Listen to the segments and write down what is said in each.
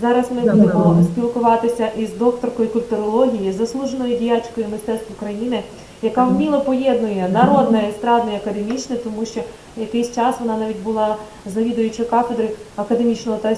Зараз ми будемо спілкуватися із докторкою культурології, заслуженою діячкою мистецтв України, яка вміло поєднує народне, естрадне і академічне, тому що якийсь час вона навіть була завідуючою кафедри академічного та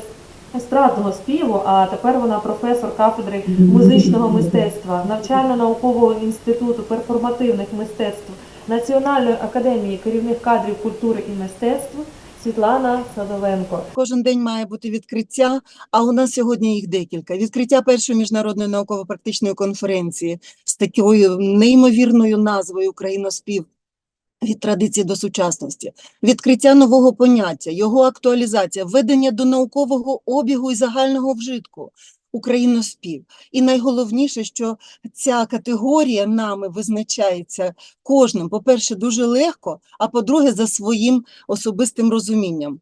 естрадного співу, а тепер вона професор кафедри музичного мистецтва, навчально-наукового інституту перформативних мистецтв Національної академії керівних кадрів культури і мистецтв Світлана Садовенко. Кожен день має бути відкриття, а у нас сьогодні їх декілька. Відкриття першої міжнародної науково-практичної конференції з такою неймовірною назвою Україноспів від традиції до сучасності, відкриття нового поняття, його актуалізація, введення до наукового обігу і загального вжитку. Україноспів. І найголовніше, що ця категорія нами визначається кожним, по-перше, дуже легко, а по-друге, за своїм особистим розумінням.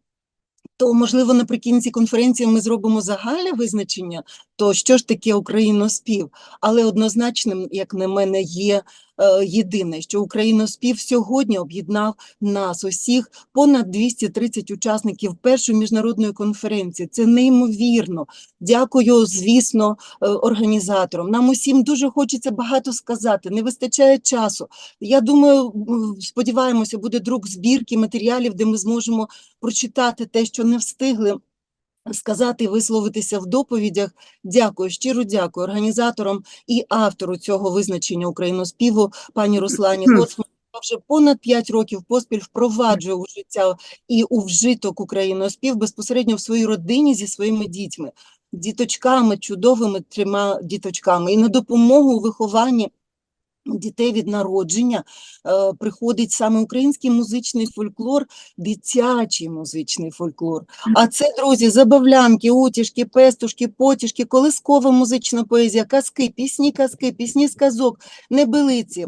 То, можливо, наприкінці конференції ми зробимо загальне визначення, то що ж таке україноспів, але однозначним, як на мене, є єдине, що україноспів сьогодні об'єднав нас усіх понад 230 учасників першої міжнародної конференції. Це неймовірно. Дякую, звісно, е, організаторам. Нам усім дуже хочеться багато сказати, не вистачає часу. Я думаю, сподіваємося, буде друк збірки матеріалів, де ми зможемо прочитати те, що не встигли сказати і висловитися в доповідях. Дякую, щиро дякую організаторам і автору цього визначення україноспіву, пані Руслані Гоцман. Вже понад 5 років поспіль впроваджує у життя і у вжиток україноспів безпосередньо в своїй родині зі своїми дітьми, діточками, чудовими трьома діточками. І на допомогу у вихованні дітей від народження е, приходить саме український музичний фольклор, дитячий музичний фольклор. А це, друзі, забавлянки, утішки, пестушки, потішки, колискова музична поезія, казки, пісні казки, пісні сказок, небелиці,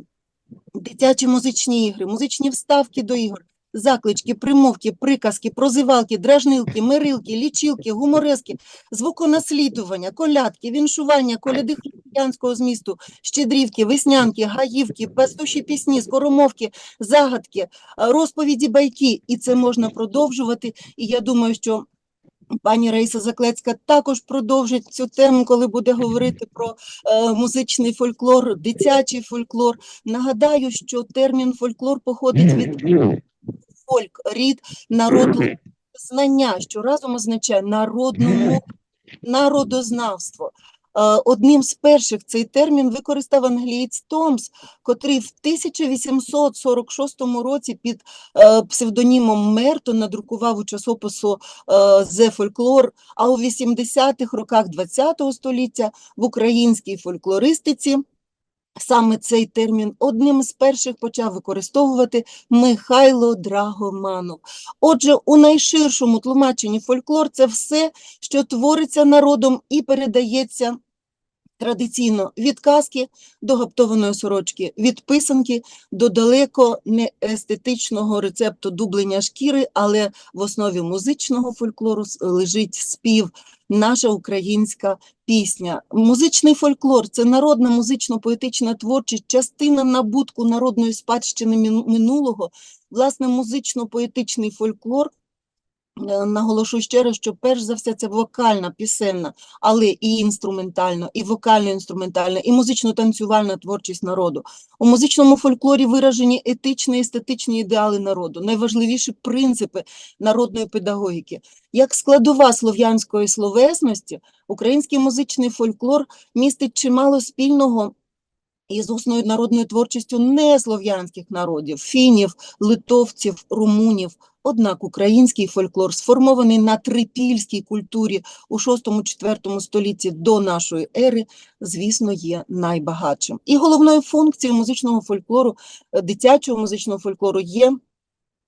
дитячі музичні ігри, музичні вставки до ігор, заклички, примовки, приказки, прозивалки, дражнилки, мирилки, лічилки, гуморески, звуконаслідування, колядки, віншування, коляди християнського змісту, щедрівки, веснянки, гаївки, пастуші пісні, скоромовки, загадки, розповіді байки. І це можна продовжувати. І я думаю, що пані Раїса Заклецька також продовжить цю тему, коли буде говорити про е, музичний фольклор, дитячий фольклор. Нагадаю, що термін фольклор походить від фольк, рід, народу, знання, що разом означає народну мову, народознавство. Е, Одним з перших цей термін використав англієць Томс, котрий в 1846 році під е, псевдонімом Мертон надрукував у часопису «The Folklore», фольклор», а у 80-х роках ХХ століття в українській фольклористиці саме цей термін одним з перших почав використовувати Михайло Драгоманов. Отже, у найширшому тлумаченні фольклор – це все, що твориться народом і передається традиційно від казки до гаптованої сорочки, від писанки до далеко не естетичного рецепту дублення шкіри, але в основі музичного фольклору лежить спів, наша українська пісня. Музичний фольклор – це народна музично-поетична творчість, частина набутку народної спадщини минулого. Власне, музично-поетичний фольклор е, наголошу ще раз, що перш за все це вокальна, пісенна, але і інструментальна, і вокально-інструментальна, і музично-танцювальна творчість народу. У музичному фольклорі виражені етичні естетичні ідеали народу, найважливіші принципи народної педагогіки. Як складова слов'янської словесності, український музичний фольклор містить чимало спільного із усною народною творчістю неслов'янських народів, фінів, литовців, румунів. Однак український фольклор, сформований на трипільській культурі у 6-4 столітті до нашої ери, звісно, є найбагатшим. І головною функцією музичного фольклору, е, дитячого музичного фольклору є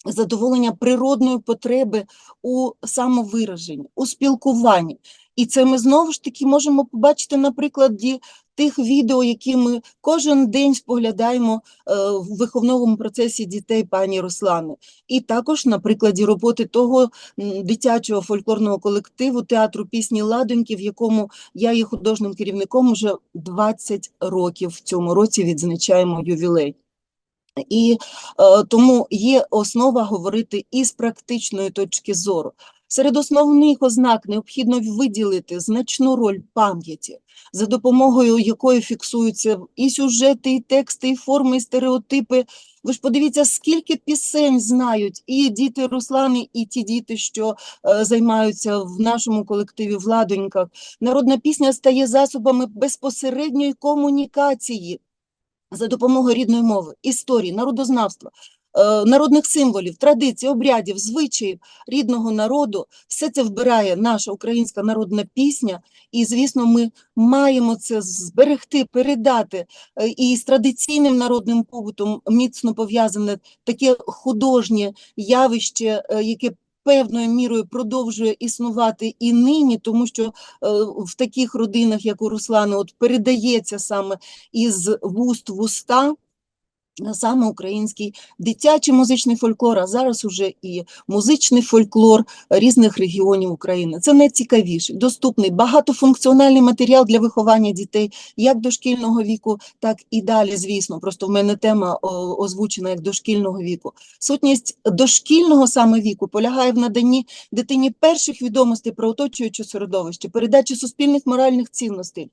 задоволення природної потреби у самовираженні, у спілкуванні. І це ми знову ж таки можемо побачити на прикладі тих відео, які ми кожен день споглядаємо е, в виховному процесі дітей пані Руслани. І також на прикладі роботи того дитячого фольклорного колективу театру пісні Ладоньки, в якому я є художнім керівником вже 20 років в цьому році відзначаємо ювілей. І е, тому є основа говорити із практичної точки зору. Серед основних ознак необхідно виділити значну роль пам'яті, за допомогою якої фіксуються і сюжети, і тексти, і форми, і стереотипи. Ви ж подивіться, скільки пісень знають і діти Руслани, і ті діти, що е, займаються в нашому колективі Владоньках. Народна пісня стає засобами безпосередньої комунікації за допомогою рідної мови, історії, народознавства, народних символів, традицій, обрядів, звичаїв рідного народу. Все це вбирає наша українська народна пісня, і, звісно, ми маємо це зберегти, передати. Е, І з традиційним народним побутом міцно пов'язане таке художнє явище, е, яке певною мірою продовжує існувати і нині, тому що е, в таких родинах, як у Руслана, от передається саме із вуст в уста е, саме український дитячий музичний фольклор, а зараз уже і музичний фольклор різних регіонів України. Це найцікавіший, доступний, багатофункціональний матеріал для виховання дітей як дошкільного віку, так і далі, звісно. Просто в мене тема озвучена як дошкільного віку. Сутність дошкільного саме віку полягає в наданні дитині перших відомостей про оточуюче середовище, передачі суспільних моральних цінностей.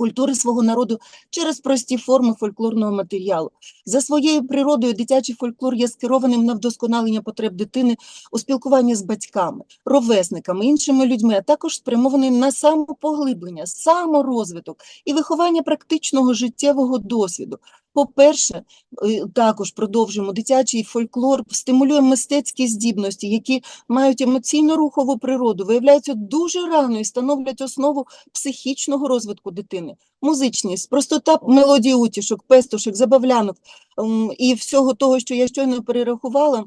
Культури свого народу через прості форми фольклорного матеріалу. За своєю природою дитячий фольклор є скерованим на вдосконалення потреб дитини у спілкуванні з батьками, ровесниками, іншими людьми, а також спрямований на самопоглиблення, саморозвиток і виховання практичного життєвого досвіду. По-перше, е, також продовжуємо дитячий фольклор, стимулює мистецькі здібності, які мають емоційно-рухову природу, виявляються дуже рано і становлять основу психічного розвитку дитини. Музичність, простота мелодії утішок, пестушок, забавлянок і всього того, що я щойно перерахувала,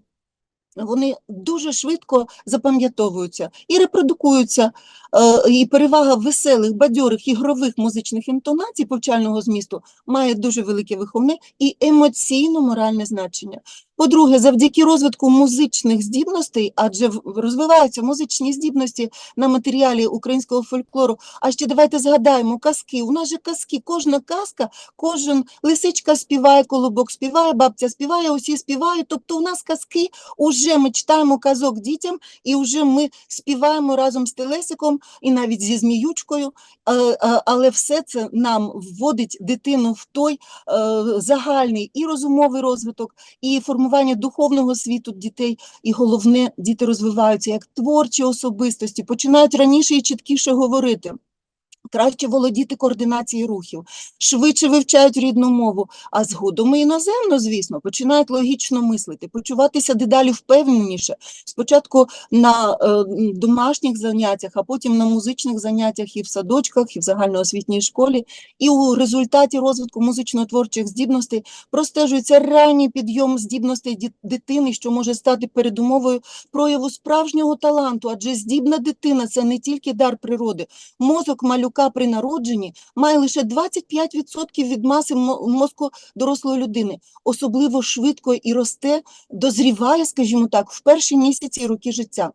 вони дуже швидко запам'ятовуються і репродукуються. Е, І перевага веселих, бадьорих, ігрових музичних інтонацій повчального змісту має дуже велике виховне і емоційно-моральне значення. По-друге, завдяки розвитку музичних здібностей, адже розвиваються музичні здібності на матеріалі українського фольклору. А ще давайте згадаємо казки. У нас же казки, кожна казка, кожен лисичка співає, колобок співає, бабця співає, усі співають. Тобто у нас казки, уже ми читаємо казок дітям, і вже ми співаємо разом з телесиком і навіть зі зміючкою. Але все це нам вводить дитину в той е, загальний і розумовий розвиток, і формування духовного світу дітей, і головне, діти розвиваються як творчі особистості, починають раніше і чіткіше говорити. Краще володіти координацією рухів, швидше вивчають рідну мову, а згодом і іноземно, звісно, починають логічно мислити, почуватися дедалі впевненіше. Спочатку на е, домашніх заняттях, а потім на музичних заняттях і в садочках, і в загальноосвітній школі. І у результаті розвитку музично-творчих здібностей простежується ранній підйом здібностей дитини, що може стати передумовою прояву справжнього таланту, адже здібна дитина це не тільки дар природи. Мозок малюка при народженні має лише 25% від маси мо- мозку дорослої людини. Особливо швидко і росте, дозріває, скажімо так, в перші місяці і роки життя.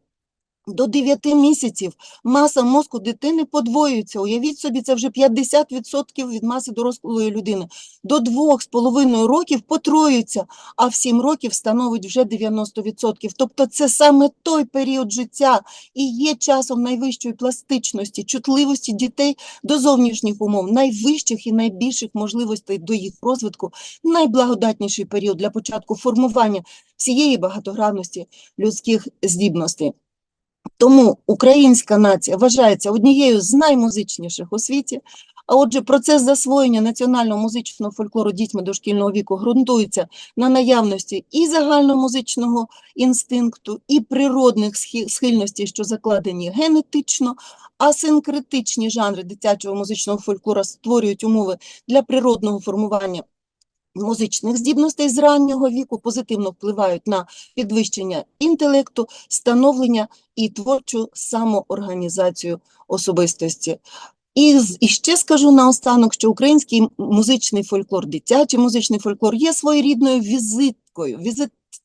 До 9 місяців маса мозку дитини подвоюється. Уявіть собі, це вже 50% від маси дорослої людини. До 2,5 років потроюється, а в 7 років становить вже 90%. Тобто це саме той період життя і є часом найвищої пластичності, чутливості дітей до зовнішніх умов, найвищих і найбільших можливостей до їх розвитку, найблагодатніший період для початку формування всієї багатогранності людських здібностей. Тому українська нація вважається однією з наймузичніших у світі. А отже, процес засвоєння національного музичного фольклору дітьми дошкільного віку ґрунтується на наявності і загальномузичного інстинкту, і природних схильностей, що закладені генетично, асинкретичні жанри дитячого музичного фольклору створюють умови для природного формування музичних здібностей з раннього віку, позитивно впливають на підвищення інтелекту, становлення і творчу самоорганізацію особистості. І, і ще скажу наостанок, що український музичний фольклор, дитячий музичний фольклор є своєрідною візиткою,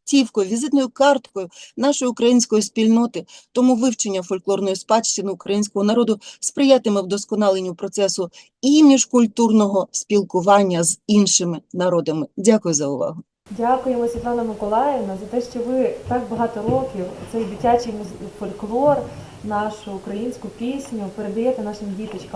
візитівкою, візитною карткою нашої української спільноти. Тому вивчення фольклорної спадщини українського народу сприятиме вдосконаленню процесу і міжкультурного спілкування з іншими народами. Дякую за увагу. Дякуємо, Світлана Миколаївна, за те, що ви так багато років цей дитячий фольклор, нашу українську пісню передаєте нашим діточкам.